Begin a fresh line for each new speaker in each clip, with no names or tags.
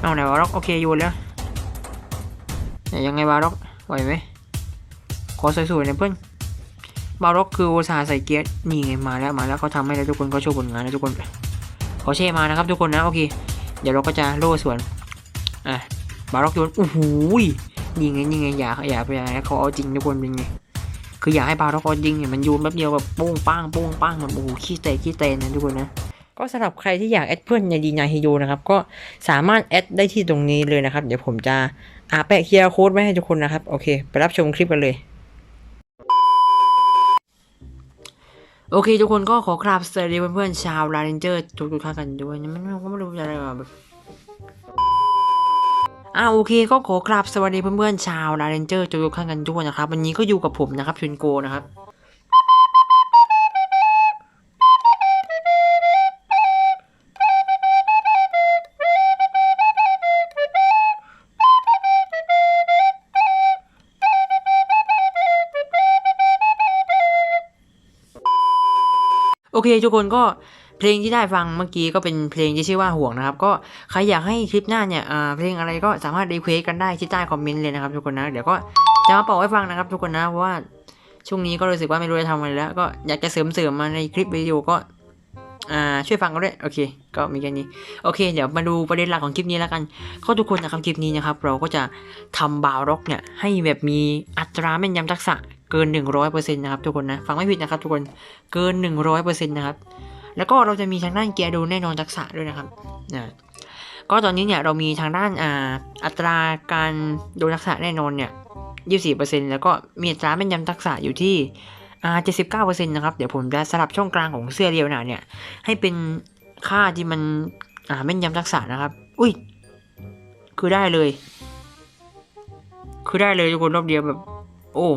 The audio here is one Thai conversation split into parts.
เอาไหนวะล็อกโอเคโยนแล้วไหนยังไงบาล็อกไหวไหมขอสวยๆหน่อยเพื่อนบาล็อกคืออุตสาห์ใส่เกียร์นี่ไงมาแล้วมาแล้วเขาทำให้แล้วทุกคนก็โชว์ผลงานแล้วทุกคนขอเช่มานะครับทุกคนนะโอเคเดี๋ยวเราก็จะโล่สวนอะบาล็อกโยนโอ้โหยนี่ไงนี่ไงอย่าอย่าไปอย่าเขาเอาจริงทุกคนเป็นไงคืออยากให้บาล็อกเอาจริงเนี่ยมันโยนแป๊บเดียวแบบโป้งป้างโป้งป้างแบบโอ้โหขี้เตะขี้เตะนะทุกคนนะ ก็สำหรับใครที่อยากแอดเพื่อนในดีนาฮิโยนะครับ ก็สามารถแอดได้ที่ตรงนี้เลยนะครับ เดี๋ยวผมจะอาแปะเคียร์โค้ดไว้ให้ทุกคนนะครับ โอเค ไปรับชมคลิปกันเลย โอเค ทุกคนก็ขอกราบสวัสดีเพื่อนๆชาวลาเรนเจอร์ทุกๆท่านกันด้วยนะมันก็ไม่รู้จะอะไรแบบอ่าโอเคก็ขอกราบสวัสดีเพื่อนๆชาวลาเรนเจอร์ทุกๆท่านกันด้วยนะครับ วันนี้ก็อยู่กับผมนะครับชุนโกนะครับ เคทุกคนก็เพลงที่ได้ฟังเมื่อกี้ก็เป็นเพลงที่ชื่อว่าห่วงนะครับ ก็ใครอยากให้คลิปหน้าเนี่ยเพลงอะไรก็สามารถรีเควสกันได้ที่ใต้คอมเมนต์เลยนะครับทุกคนนะเดี๋ยวก็จะมาเป่าให้ฟังนะครับ ทุกคนนะเพราะว่าช่วงนี้ก็รู้สึกว่าไม่รู้จะทำอะไรแล้ว ก็อยากจะเสริมเสริมๆมาในคลิปวิดีโอก็อ่าช่วยฟังกันด้วยโอเค ก็มีแค่นี้โอเค เดี๋ยวมาดูประเด็นหลักของคลิปนี้แล้วกันก็ทุกคนนะครับคลิปนี้นะครับ เราก็จะทำบาวร็อกเนี่ยให้แบบมีอัตราแม่นยำทักษะ เกิน 100%นะครับทุกคนนะฟังไม่ผิดนะครับทุกคนเกิน 100%นะครับแล้วก็เราจะมีทางด้านเกียร์ดูแน่นอนทักษะด้วยนะครับนะก็ตอนนี้เนี่ยเรามีทางด้านอ่าอัตราการดนทักษะแน่นอนเนี่ย24%แล้วก็มีอัตราแม่นยำทักษะอยู่ที่อ่า79%นะครับเดี๋ยวผมจะสลับช่องกลางของเสื้อเรียวหนาเนี่ยให้เป็นค่าที่มันอ่าแม่นยำทักษะนะครับ อุ้ย คือได้เลย คือได้เลยทุกคนรอบเดียวแบบ โอ้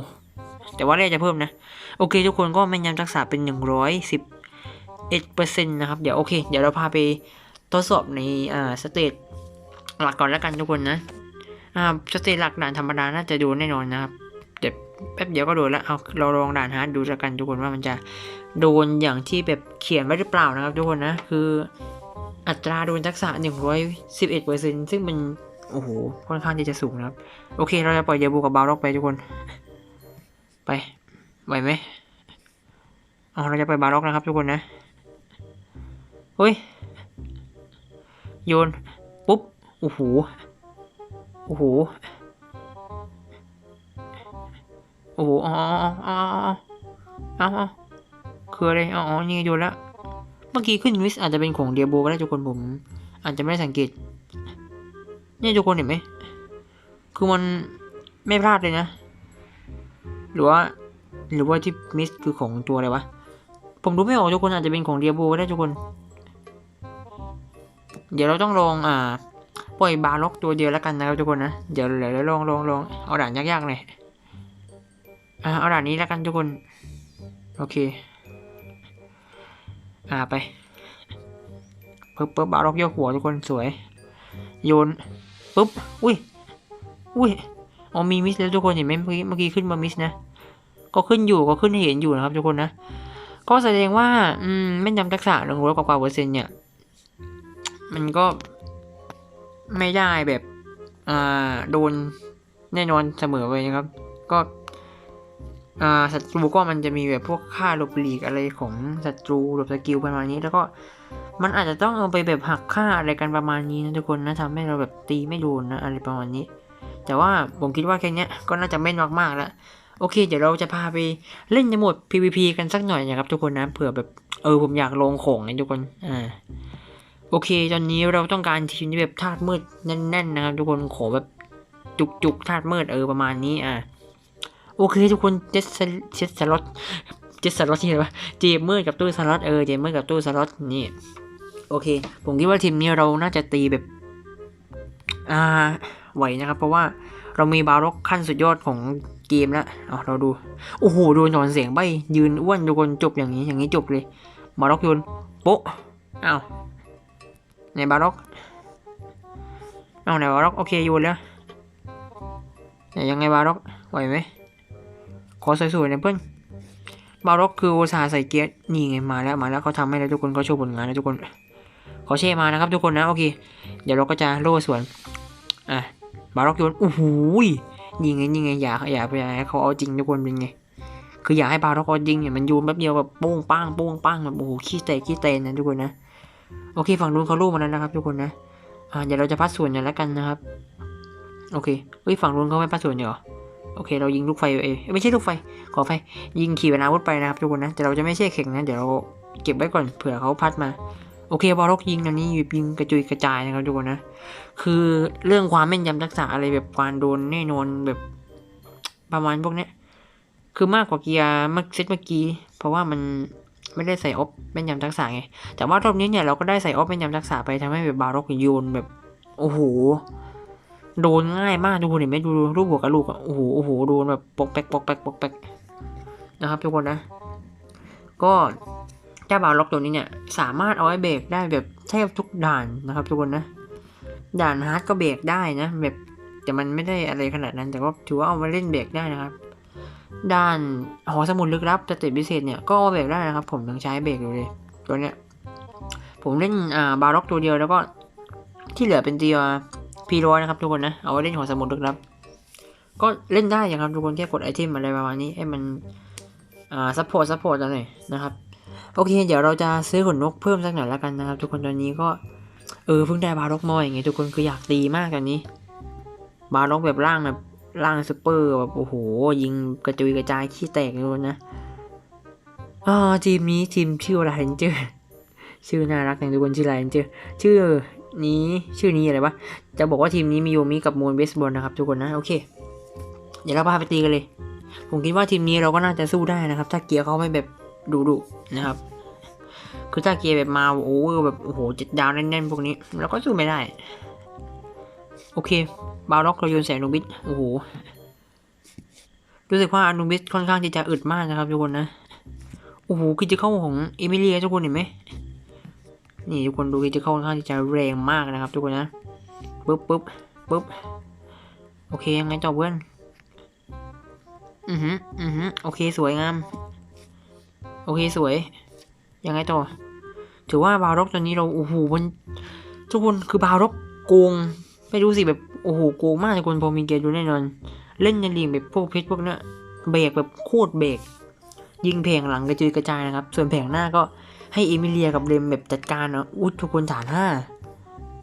แต่ว่าแรกจะเพิ่มนะ โอเค ทุกคนก็แม่นยำทักษะเป็น 110เอ็ดเปอร์เซ็นะครับ เดี๋ยวโอเค เดี๋ยวเราพาไปทดสอบในอ่าสเตจหลักก่อนแล้วกันทุกคนนะอ่าสเตจหลักด่านธรรมดาน่าจะดูแน่นอนนะครับเดี๋ยวแป๊บเดียวก็โดนแล้วเอาเราลองด่านฮาร์ดดูแล้วกันทุกคนว่ามันจะโดนอย่างที่แบบเขียนไว้หรือเปล่านะครับ ทุกคนนะคืออัตราโดนทักษะ 111เปอร์เซ็นต์ซึ่งมัน โอ้โห ค่อนข้างที่จะสูงนะครับ โอเค เราจะปล่อยเดบูกับบาล็อกไปทุกคน ไปไหวไหมเอาเราจะไปบาวล็อกนะครับทุกคนนะเฮ้ย โยน ปุ๊บ โอ้โห โอ้โห โอ้โหอ๋ออ๋ออ๋ออ๋อคืออะไร อ๋อนี่โยนแล้วเมื่อกี้ขึ้นวิสอาจจะเป็นของเดียโบก็ได้ทุกคนผม อาจจะไม่ได้สังเกต เนี่ยทุกคนเห็นไหม คือมันไม่พลาดเลยนะ หรือว่าหรือว่าที่มิสคือของตัวอะไรวะ ผมดูไม่ออกทุกคนอาจจะเป็นของเดียโบก็ได้ทุกคน เดี๋ยวเราต้องลองอ่า ปล่อยบาร์ล็อกตัวเดียวแล้วกันนะครับทุกคนนะ เดี๋ยวเดี๋ยวลองลองลองเอาด่านยากๆหน่อยอ่าเอาด่านนี้แล้วกันทุกคน โอเค อ่าไปเพิ่มเพิ่มบาร์ล็อกยกหัวทุกคนสวย โยนปุ๊บ อุ้ย อุ้ย อ๋อมีมิสแล้วทุกคนเห็นไหมเมื่อกี้เมื่อกี้ขึ้นมามิสนะ ก็ขึ้นอยู่ก็ขึ้นให้เห็นอยู่นะครับทุกคนนะ ก็แสดงว่าอืมแม่นยำทักษะหนึ่งร้อยกว่าเปอร์เซ็นต์เนี่ย มันก็ไม่ได้แบบอ่าโดนแน่นอนเสมอไปนะครับ ก็อ่าศัตรูก็มันจะมีแบบพวกค่าลบหลีกอะไรของศัตรูหลบสกิลประมาณนี้แล้วก็มันอาจจะต้องเอาไปแบบหักค่าอะไรกันประมาณนี้นะทุกคนนะทำให้เราแบบตีไม่โดนนะอะไรประมาณนี้ แต่ว่าผมคิดว่าแค่เนี้ยก็น่าจะแม่นมากๆแล้ว โอเค เดี๋ยวเราจะพาไปเล่นในโหมด PVP กันสักหน่อยนะครับทุกคนนะเผื่อแบบเออผมอยากลงของนะทุกคนอ่าโอเค ตอนนี้เราต้องการทีมที่แบบธาตุมืดแน่นๆนะครับทุกคนขอแบบจุกๆธาตุมืดเออประมาณนี้อ่าโอเค ทุกคนเจ็ดเจ็ดสล็อตเจ็ดสล็อตที่ไหนวะเจมเมืดกับตู้สล็อตเออเจมเมืดกับตู้สล็อตนี่โอเค ผมคิดว่าทีมนี้เราน่าจะตีแบบ อ่าไหวนะครับ เพราะว่าเรามีบาร็อกขั้นสุดยอดของเกมแล้วเอาเราดู โอ้โหโดนหนอนเสียงใบยืนอ้วนทุกคนจบอย่างนี้อย่างนี้จบเลย บาร็อกโยนโป๊ะอ้าวไหนบาร็อกเอาไหนบาร็อกโอเคโยนแล้วไหนยังไงบาร็อกไหวไหมขอสวยๆน่อยเพื่อนบาร็อกคืออุตสาใส่เกียร์นี่ไงมาแล้วมาแล้วเขาทำให้แล้วทุกคนก็โชว์ผลงานแล้วทุกคนขอเช่มานะครับทุกคนนะโอเค เดี๋ยวเราก็จะโล่สวน อะบาร็อกโยนโอ้โหยิงไงยิงไงอย่าอย่าอย่าให้เขาเอาจริงทุกคนเป็นไง คืออยากให้บาร็อกเอาจริงเนี่ยมันโยนแป๊บเดียวแบบโป้งป้างโป้งป้างแบบโอ้โหขี้เตะขี้เตนนะทุกคนนะโอเคฝั่งนู้นเขาลูกมาแล้วนะครับ ทุกคนนะอ่าเดี๋ยวเราจะพัดส่วนกันแล้วกันนะครับ โอเคเฮ้ยฝั่งนู้นเขาไม่พัดส่วนเหรอโอเค เรายิงลูกไฟเอไม่ใช่ลูกไฟ ขอไฟ ยิงขี่ปนาวุธไปนะครับทุกคนนะ แต่เราจะไม่ใช่เข่งนะ เดี๋ยวเราเก็บไว้ก่อนเผื่อเขาพัดมา โอเคบอลล็อกยิงอันนี้อยู่ปิงกระจุยกระจายนะครับทุกคนนะ คือเรื่องความแม่นยำทักษะอะไรแบบการโดนแน่นอนแบบประมาณพวกเนี้ยคือมากกว่าเกียร์เมื่อเซตเมื่อกี้ เพราะว่ามันไม่ได้ใส่ออฟแม่นยำทักษะไง แต่ว่ารอบนี้เนี่ยเราก็ได้ใส่ออฟแม่นยำทักษะไปทำให้แบบบาร็อกโยนแบบ โอ้โห โดนง่ายมากทุกคนเห็นไหมดูรูปหัวกระลูกอะโอ้โหโอ้โหโดนแบบปอกแปกปกแปกปกแปกนะครับทุกคนนะ ก็ จ้าบาล็อกตัวนี้เนี่ย สามารถเอาไว้เบรกได้แบบแทบทุกด่านนะครับทุกคนนะ ด่านฮาร์ดก็เบรกได้นะ แบบแต่มันไม่ได้อะไรขนาดนั้น แต่ก็ถือว่าเอามาเล่นเบรกได้นะครับ ด้านหอสมุดลึกลับสเตจพิเศษเนี่ยก็เบรกได้นะครับ ผมยังใช้เบรกอยู่เลยตัวเนี้ยผมเล่นอ่าบาล็อกตัวเดียวแล้วก็ที่เหลือเป็นตัวพีร้อยนะครับทุกคนนะ เอาไว้เล่นหอสมุดลึกลับ ก็เล่นได้อย่างครับทุกคนแค่กดไอเทมอะไรประมาณนี้ให้มันอ่าซัพพอร์ตซัพพอร์ตอะไรนะครับ โอเค เดี๋ยวเราจะซื้อขนนกเพิ่มสักหน่อยแล้วกันนะครับ ทุกคนตอนนี้ก็ เออเพิ่งได้บาร็อกมอยอย่างเงี้ยทุกคนคืออยากตีมากตอนนี้ บาร็อกแบบร่างแบบร่างซูเปอร์แบบโอ้โหยิงกระจุยกระจายขี้แตกเลยทุกคนนะอ่าทีมนี้ทีมชื่ออะไรเจอชื่อน่ารักอย่างทุกคนชื่ออะไรเจอชื่อนี้ชื่อนี้อะไรวะจะบอกว่าทีมนี้มีโยมิกับมูนเบสบอลนะครับทุกคนนะโอเค เดี๋ยวเราพาไปตีกันเลย ผมคิดว่าทีมนี้เราก็น่าจะสู้ได้นะครับ ถ้าเกียร์เขาไม่แบบ ดุดุนะครับคือถ้าเกียร์แบบมาโอ้โหแบบโอ้โหจ็ดดาวแน่นๆพวกนี้เราก็สู้ไม่ได้ โอเค บาล็อกเราโยนแสงนูบิสโอ้โหรู้สึกว่าอนูบิสค่อนข้างที่จะอึดมากนะครับทุกคนนะโอ้โหคือจะเข้าของเอมิเลียทุกคนเห็นไหมนี่ทุกคนดูคือจเข้าค่อนข้างที่จะแรงมากนะครับ ทุกคนนะปึ๊บปึ๊บปึ๊บโอเคยังไงต่อเพื่อนอือหืออือหือโอเคสวยงาม โอเคสวย ยังไงต่อ ถือว่าบาร็อกตอนนี้เราโอ้โหมันทุกคนคือบาร็อกโกง ไม่รู้สิแบบโอ้โหโกงมากทุกคนพอมีเกมดูแน่นอน เล่นในลีกแบบพวกเพชรพวกเนี้ยเบรกแบบโคตรเบรกยิงแผงหลังกระจุยกระจายนะครับ ส่วนแผงหน้าก็ให้เอมิเลียกับเรมแบบจัดการนะอุ้ยทุกคนฐานห้า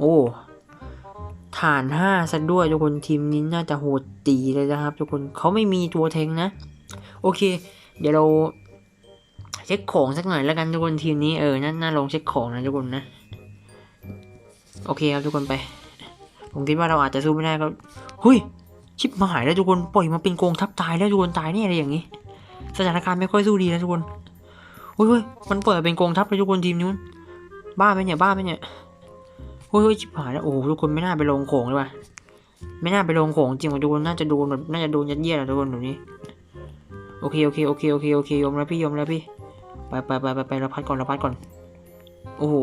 โอ้ฐานห้าซะด้วยทุกคนทีมนี้น่าจะโหดตีเลยนะครับ ทุกคนเขาไม่มีตัวเทงนะ โอเค เดี๋ยวเรา เช็คของสักหน่อยแล้วกันทุกคนทีมนี้เออน่าน่าลองเช็คของนะทุกคนนะ โอเคครับทุกคนไป ผมคิดว่าเราอาจจะสู้ไม่ได้ก็เฮ้ยชิบหายแล้วทุกคนปล่อยมาเป็นโกงทับตายแล้วทุกคนตายเนี่ยอะไรอย่างนี้ สถานการณ์ไม่ค่อยสู้ดีนะทุกคนเฮ้ยเฮ้ยมันเปิดเป็นโกงทับเลยทุกคนทีมนู้นบ้าไหมเนี่ยบ้าไหมเนี่ยเฮ้ยเฮ้ยชิบหายแล้วโอ้ทุกคนไม่น่าไปลงโขงเลยว่ะไม่น่าไปลงโขงจริงว่ะทุกคนน่าจะโดนแบบน่าจะโดนยัดเยียดอะทุกคนแบบนี้ โอเคโอเคโอเคโอเคโอเคยอมแล้วพี่ยอมแล้วพี่ ไปไปไปไปไปเราพัดก่อนเราพัดก่อน โอ้โห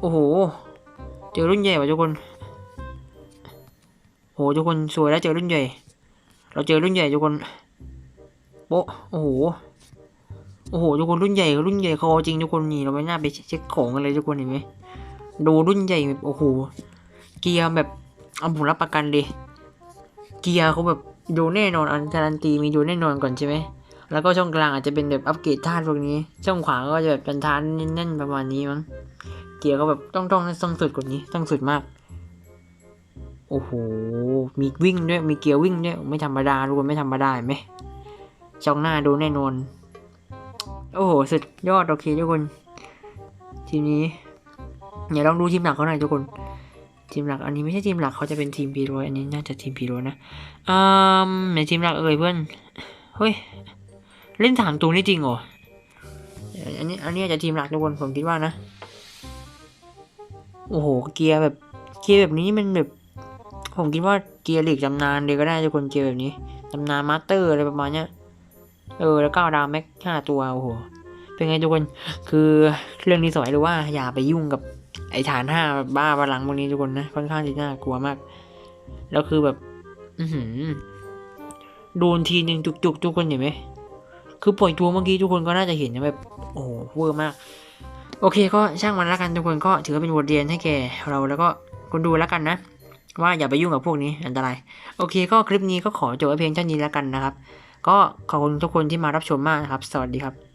โอ้โห เจอรุ่นใหญ่ว่ะทุกคนโหทุกคนสวยแล้วเจอรุ่นใหญ่ เราเจอรุ่นใหญ่ทุกคนโป๊ะโอ้โห โอ้โหทุกคนรุ่นใหญ่รุ่นใหญ่เขาเอจริงทุกคนนี่เราไม่น่าไปเช็คของกันเลยทุกคนเห็นไหมดูรุ่นใหญ่แบบโอ้โห เกียร์แบบเอาผมรับประกันเลย เกียร์เขาแบบดูแน่นอนอันการันตีมีดูแน่นอนก่อนใช่ไหม แล้วก็ช่องกลางอาจจะเป็นแบบอัปเกรดธาตุพวกนี้ ช่องขวาก็จะแบบเป็นธาตุแน่นๆประมาณนี้มั้ง เกียร์ก็แบบต้องต้องต้องสุดกว่านี้ ต้องสุดมาก โอ้โห มีวิ่งด้วย มีเกียร์วิ่งด้วย ไม่ธรรมดาทุกคนไม่ธรรมดาไหม ช่องหน้าดูแน่นอน โอ้โห สุดยอดโอเคทุกคน ทีมนี้เดี๋ยวลองดูทีมหลักเขาหน่อยทุกคน ทีมหลักอันนี้ไม่ใช่ทีมหลักเขาจะเป็นทีมพีโรอันนี้น่าจะทีมพีโรนะ อืมในทีมหลักเอ่ยเพื่อน เฮ้ย เล่นถามตัวนี้จริงเหรอ อันนี้อันนี้อาจจะทีมหลักทุกคนผมคิดว่านะ โอ้โห เกียร์แบบ เกียร์แบบนี้มันแบบ ผมคิดว่าเกียร์หลีกจำนานเลยก็ได้ทุกคนเกียร์แบบนี้จำนานมาสเตอร์อะไรประมาณเนี้ย เออ แล้วก็ดาวแม็กห้าตัวโอ้โห เป็นไงทุกคน คือเรื่องนี้สอนให้รู้ว่าอย่าไปยุ่งกับไอ้ฐานห้าบ้าพลังพวกนี้ทุกคนนะค่อนข้างที่น่ากลัวมาก แล้วคือแบบ อือหือโดนทีหนึ่งจุกๆทุกคนเห็นไหม คือปล่อยตัวเมื่อกี้ทุกคนก็น่าจะเห็นนะแบบโอ้โหเวอร์มาก โอเคก็ช่างมันแล้วกันทุกคนก็ถือเป็นบทเรียนให้แก่เราแล้วก็คนดูแล้วกันนะ ว่าอย่าไปยุ่งกับพวกนี้อันตราย โอเคก็คลิปนี้ก็ขอจบไว้เพียงเท่านี้แล้วกันนะครับ ก็ขอบคุณทุกคนที่มารับชมมากนะครับ สวัสดีครับ